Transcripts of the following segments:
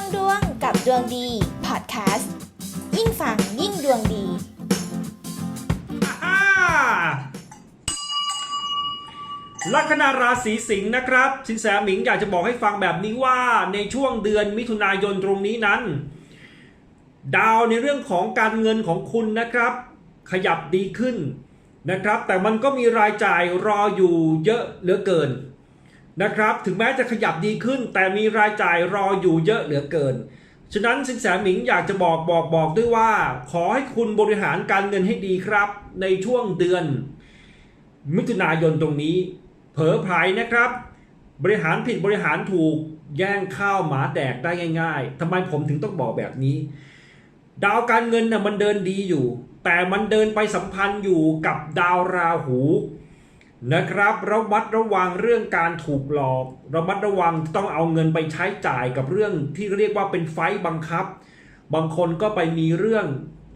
งดวงกับดวงดีพอดแคสต์ยิ่งฟังยิ่งดวงดี ลัคนาราศีสิงห์นะครับ สินแสหมิงอยากจะบอกให้ฟังแบบนี้ว่าในช่วงเดือนมิถุนายนตรงนี้นั้น ดาวในเรื่องของการเงินของคุณนะครับ ขยับดีขึ้นนะครับ แต่มันก็มีรายจ่ายรออยู่เยอะเหลือเกิน นะครับ ถึงแม้จะขยับดีขึ้น แต่มีรายจ่ายรออยู่เยอะเหลือเกิน ฉะนั้นสินแสหมิงอยากจะบอกบอกบอกด้วยว่า ขอให้คุณบริหารการเงินให้ดีครับ ในช่วงเดือน มิถุนายนตรงนี้ เผลอไผลนะครับ บริหารผิดบริหารถูกแย่งข้าวหมาแดกได้ง่ายๆทำไมผมถึงต้องบอกแบบนี้ ดาวการเงินน่ะมันเดินดีอยู่ แต่มันเดินไปสัมพันธ์อยู่กับดาวราหู นะครับระมัดระวังเรื่องการถูกหลอกระมัดระวังต้องเอาเงินไปใช้จ่ายกับเรื่องที่เรียกว่าเป็นไฟต์บังคับ บางคนก็ไปมีเรื่อง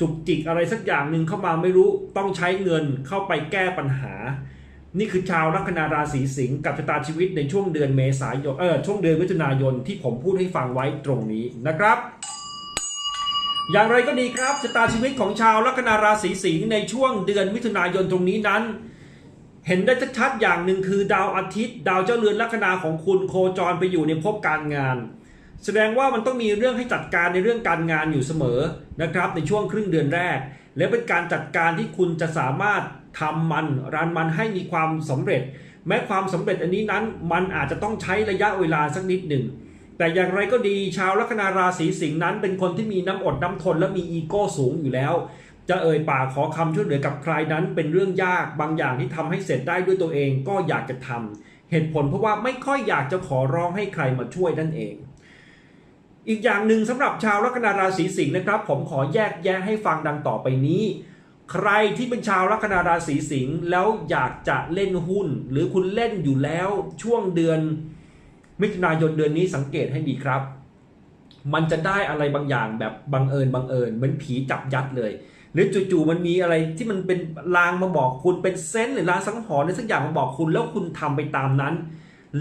จุกจิกอะไรสักอย่างหนึ่งเข้ามาไม่รู้ต้องใช้เงินเข้าไปแก้ปัญหา นี่คือชาวลัคนาราศีสิงห์กับชะตาชีวิตในช่วงเดือนเมษายนเออช่วงเดือนมิถุนายนที่ผมพูดให้ฟังไว้ตรงนี้นะครับอย่างไรก็ดีครับชะตาชีวิตของชาวลัคนาราศีสิงห์ในช่วงเดือนมิถุนายนตรงนี้นั้น เห็นได้ชัดๆอย่างหนึ่งคือดาวอาทิตย์ ดาวเจ้าเรือนลัคนาของคุณโคจรไปอยู่ในภพการงาน แสดงว่ามันต้องมีเรื่องให้จัดการในเรื่องการงานอยู่เสมอนะครับ ในช่วงครึ่งเดือนแรก และเป็นการจัดการที่คุณจะสามารถทำมันรันมันให้มีความสำเร็จ แม้ความสำเร็จอันนี้นั้น มันอาจจะต้องใช้ระยะเวลาสักนิดหนึ่งแต่อย่างไรก็ดีชาวลัคนาราศีสิงห์นั้น เป็นคนที่มีน้ำอดน้ำทนและมีอีโก้สูงอยู่แล้ว จะเอ่ยปากขอคำช่วยเหลือกับใครนั้นเป็นเรื่องยากบางอย่างที่ทำให้เสร็จได้ด้วยตัวเองก็อยากจะทำเหตุผลเพราะว่าไม่ค่อยอยากจะขอร้องให้ใครมาช่วยนั่นเอง อีกอย่างหนึ่งสำหรับชาวลัคนาราศีสิงห์นะครับ ผมขอแยกแยะให้ฟังดังต่อไปนี้ ใครที่เป็นชาวลัคนาราศีสิงห์แล้วอยากจะเล่นหุ้น หรือคุณเล่นอยู่แล้วช่วงเดือนมิถุนายนเดือนนี้สังเกตให้ดีครับ มันจะได้อะไรบางอย่างแบบบังเอิญบังเอิญเหมือนผีจับยัดเลย หรือจู่ๆมันมีอะไรที่มันเป็นลางมาบอกคุณเป็นเซนหรือลางสังหรณ์อะไรสักอย่างมาบอกคุณ แล้วคุณทำไปตามนั้น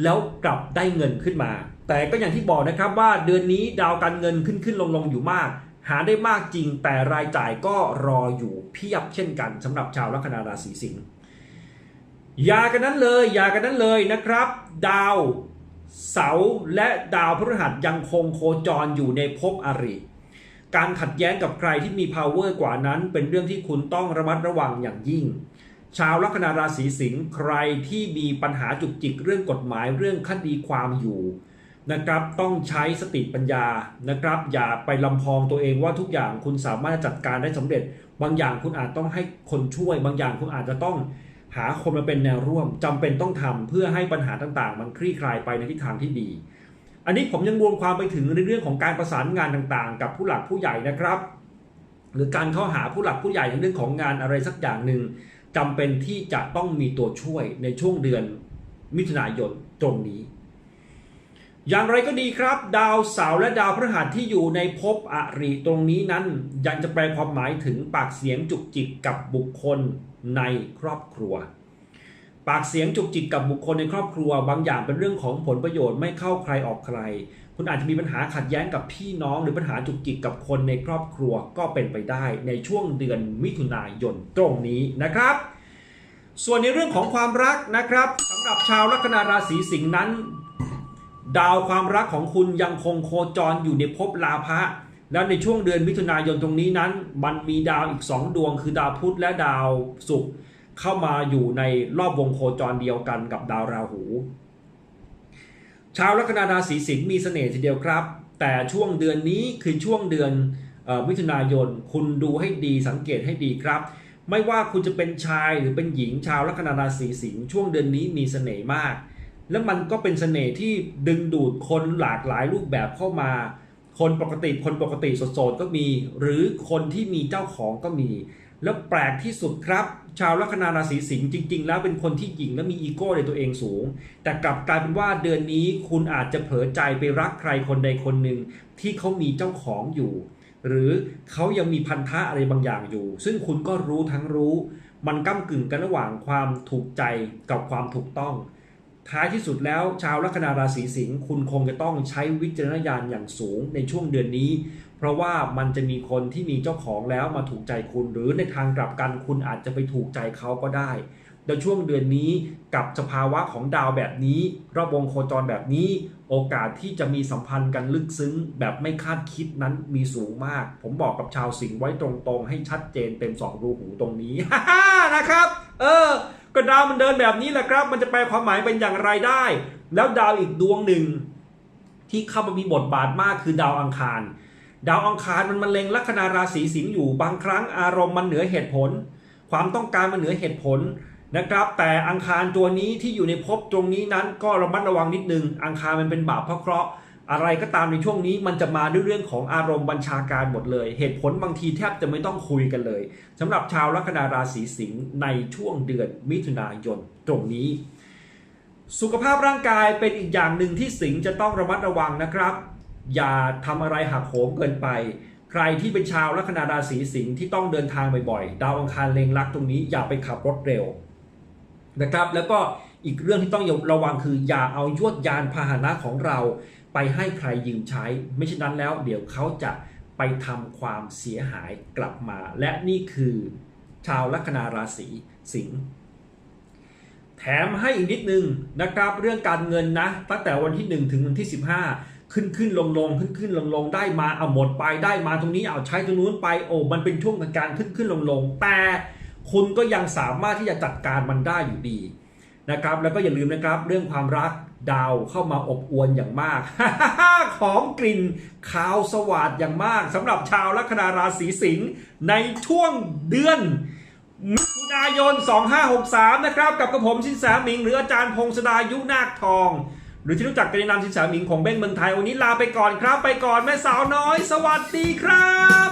แล้วกลับได้เงินขึ้นมา แต่ก็อย่างที่บอกนะครับว่าเดือนนี้ดาวการเงินขึ้นขึ้นลงลงอยู่มาก หาได้มากจริง แต่รายจ่ายก็รออยู่เพียบเช่นกันสำหรับชาวลัคนาราศีสิงห์อย่ากันนั้นเลยอย่ากันนั้นเลยนะครับ ดาวเสาและดาวพฤหัสยังคงโคจรอยู่ในภพอริ การขัดแย้งกับใครที่มี power กว่านั้น เป็นเรื่องที่คุณต้องระมัดระวังอย่างยิ่ง ชาวลัคนาราศีสิงห์ใครที่มีปัญหาจุกจิกเรื่องกฎหมายเรื่องคดีความอยู่นะครับต้องใช้สติปัญญานะครับ อย่าไปลำพองตัวเองว่าทุกอย่างคุณสามารถจัดการได้สำเร็จ บางอย่างคุณอาจต้องให้คนช่วย บางอย่างคุณอาจจะต้องหาคนมาเป็นแนวร่วมจำเป็นต้องทำเพื่อให้ปัญหาต่างๆ มันคลี่คลายไปในทิศทางที่ดี อันนี้ผมยังรวมความไปถึงในเรื่องของการประสานงานต่างๆ กับผู้หลักผู้ใหญ่นะครับ หรือการเข้าหาผู้หลักผู้ใหญ่ในเรื่องของงานอะไรสักอย่างหนึ่งจำเป็นที่จะต้องมีตัวช่วยในช่วงเดือนมิถุนายนตรงนี้ อย่างไรก็ดีครับ ดาวเสาร์และดาวพฤหัสที่อยู่ในภพอริตรงนี้นั้น ยังจะแปลความหมายถึงปากเสียงจุกจิกกับบุคคลในครอบครัว ปากเสียงจุกจิกกับบุคคลในครอบครัว บางอย่างเป็นเรื่องของผลประโยชน์ไม่เข้าใครออกใคร คุณอาจจะมีปัญหาขัดแย้งกับพี่น้อง หรือปัญหาจุกจิกกับคนในครอบครัวก็เป็นไปได้ในช่วงเดือนมิถุนายนตรงนี้นะครับ ส่วนในเรื่องของความรักนะครับสำหรับชาวลัคนาราศีสิงห์นั้น ดาวความรักของคุณยังคงโคจรอยู่ในภพลาภะแล้วในช่วงเดือนมิถุนายนตรงนี้นั้น มันมีดาวอีก 2 ดวงคือดาวพุธและดาวศุกร์ เข้ามาอยู่ในรอบวงโคจรเดียวกันกับดาวราหู ชาวลัคนาราศีสิงห์มีเสน่ห์ทีเดียวครับ แต่ช่วงเดือนนี้คือช่วงเดือนมิถุนายน คุณดูให้ดีสังเกตให้ดีครับ ไม่ว่าคุณจะเป็นชายหรือเป็นหญิงชาวลัคนาราศีสิงห์ช่วงเดือนนี้มีเสน่ห์มาก แล้วมันก็เป็นเสน่ห์ที่ดึงดูดคนหลากหลายรูปแบบเข้ามา คนปกติคนปกติสดๆก็มี หรือคนที่มีเจ้าของก็มี แล้วแปลกที่สุดครับ ชาวลัคนาราศีสิงห์จริง ๆ แล้วเป็นคนที่หญิงและมีอีโก้ในตัวเองสูง แต่กลับกลายเป็นว่าเดือนนี้คุณอาจจะเผลอใจไปรักใครคนใดคนหนึ่งที่เขามีเจ้าของอยู่ หรือเขายังมีพันธะอะไรบางอย่างอยู่ ซึ่งคุณก็รู้ทั้งรู้ มันก้ากึ่งกันระหว่างความถูกใจกับความถูกต้อง ท้ายที่สุดแล้วชาวลัคนาราศีสิงห์คุณคงจะต้องใช้วิจารณญาณอย่างสูงในช่วงเดือนนี้ เพราะว่ามันจะมีคนที่มีเจ้าของแล้วมาถูกใจคุณ หรือในทางกลับกันคุณอาจจะไปถูกใจเขาก็ได้ในช่วงเดือนนี้กับสภาวะของดาวแบบนี้รอบวงโคจรแบบนี้ โอกาสที่จะมีสัมพันธ์กันลึกซึ้ง แบบไม่คาดคิดนั้นมีสูงมาก ผมบอกกับชาวสิงห์ไว้ตรงๆ ให้ชัดเจนเต็มสองรูหูตรงนี้นะครับ เออ ก็ดาวมันเดินแบบนี้แหละครับ มันจะแปลความหมายเป็นอย่างไรได้ แล้วดาวอีกดวงหนึ่ง ที่เข้ามามีบทบาทมากคือดาวอังคาร ดาวอังคารมันมะเร็งลัคนาราศีสิงห์อยู่บางครั้งอารมณ์มันเหนือเหตุผล ความต้องการมันเหนือเหตุผลนะครับ แต่อังคารตัวนี้ที่อยู่ในภพตรงนี้นั้นก็ระมัดระวังนิดนึง อังคารมันเป็นบาปเพราะเคราะห์ อะไรก็ตามในช่วงนี้มันจะมาด้วยเรื่องของอารมณ์บัญชาการหมดเลย เหตุผลบางทีแทบจะไม่ต้องคุยกันเลยสำหรับชาวลัคนาราศีสิงห์ในช่วงเดือนมิถุนายนตรงนี้ สุขภาพร่างกายเป็นอีกอย่างหนึ่งที่สิงห์จะต้องระมัดระวังนะครับ อย่าทำอะไรหักโหมเกินไป ใครที่เป็นชาวลัคนาราศีสิงห์ที่ต้องเดินทางบ่อยๆดาวอังคารเล็งลักตรงนี้อย่าไปขับรถเร็วนะครับ แล้วก็อีกเรื่องที่ต้องระวังคืออย่าเอายวดยานพาหนะของเรา ไปให้ใครยืมใช้ ไม่เช่นนั้นแล้วเดี๋ยวเขาจะไปทำความเสียหายกลับมา และนี่คือชาวลัคนาราศีสิงห์แถมให้อีกนิดนึงนะครับเรื่องการเงินนะ ตั้งแต่วันที่ 1 ถึงวันที่ 15 ขึ้นขึ้นลงลงขึ้นขึ้นลงลงได้มาเอาหมดไปได้มาตรงนี้เอาใช้ตรงนู้นไปโอ้มันเป็นช่วงของการขึ้นขึ้นลงลงแต่คุณก็ยังสามารถที่จะจัดการมันได้อยู่ดีนะครับแล้วก็อย่าลืมนะครับเรื่องความรัก ดาวเข้ามาอบอวลอย่างมากหอมกลิ่นขาวสวัสดอย่างมากสำหรับชาวลัคนาราศีสิงห์ในช่วงเดือนมิถุนายน 2563 นะครับ กับกระผมชินแสหมิง หรืออาจารย์พงศดายุนาคทอง หรือที่รู้จักกันในนามชินแสหมิงของเบ้งเมืองไทย วันนี้ลาไปก่อนครับ ไปก่อนแม่สาวน้อย สวัสดีครับ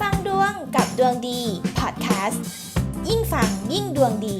ฟังดวงกับดวงดีพอดแคสต์ยิ่งฟังยิ่งดวงดี